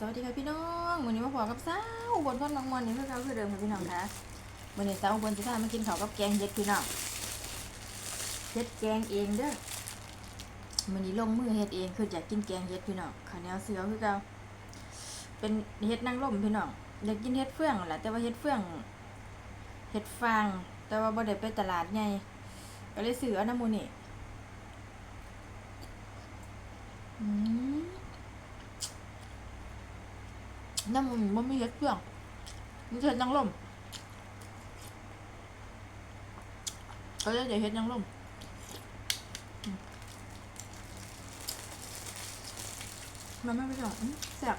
สวัสดีค่ะพี่น้องวันนี้มาพอกับสาวอุบนพ่อนบางมอนนี่คือเขาคือเดิมค่ะพี่น้องคะวันนี้สาวอุบนจะพามากินข้าวกับแกงเห็ดพี่น้องเห็ดแกงเองเด้อวันนี้ลงมือเห็ดเองคืออยากกินแกงเห็ดพี่น้องข้าวเหนียวเสือคือเราเป็นเห็ดนางรมพี่น้องอยากกินเห็ดเฟื่องแหละแต่ว่าเห็ดเฟื่องเห็ดฟางแต่ว่าบ่ได้ไปตลาดไงก็เลยซื้อเอาน้ำมูนี่ น้ำมันมันไม่เล็ดเครื่องมันเฮ็ดนางลมเขาจะเฮ็ดนางลมมันไม่ไปหรอกแซ่บ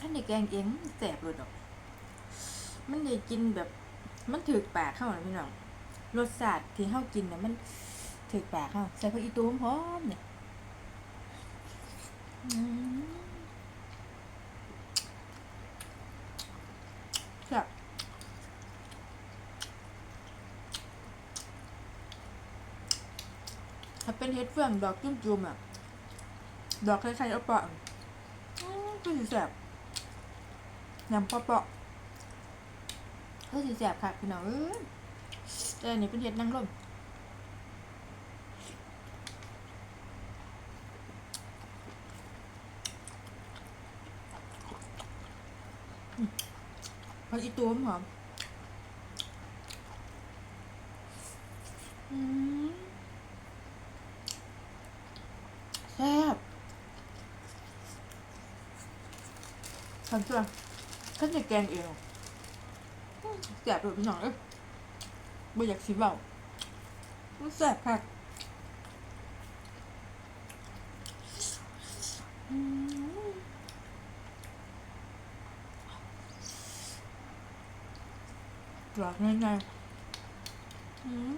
อันนี้แกงเองมันแซ่บเลยดอก มันได้กินแบบมันถือปากเข้าหน่อยพี่น้องรสชาติที่เข้ากินเนี่ยมันถือปากเข้าใส่ผักอีตูหอมเนี่ย ครับถ้าเป็นเฮ็ดเฟื่องดอกจุ่มๆอะ ดอกคล้ายๆเอาเปาะอืมคือสิแสบยำเปาะๆคือสิแสบค่ะพี่น้องเอ้ยแต่อันนี้เป็นเฮ็ดนางรม ผักอีตูมหอมอืมแซ่บทำตัวขันจะแกงเองแซ่บเลยพี่น้องเอ้ยไม่อยากชิมเบามันแซ่บค่ะ หลอกง่ายๆอืม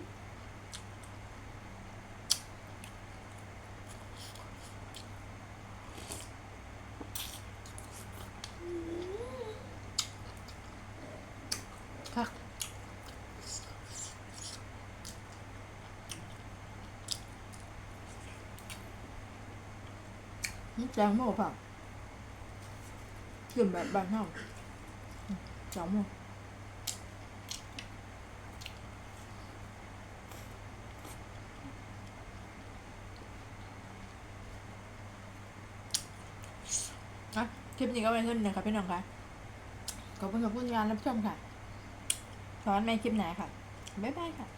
ค่ะนี่แจงโม่เปล่ากิ นแบบบานเฮาแจงโม่อะคลิปนี้ก็ไปขึ้นนะครับพี่น้องค่ะขอบคุณขอบคุณงานรับชมค่ะสอนในคลิปไหนค่ะ บ๊ายบายค่ะ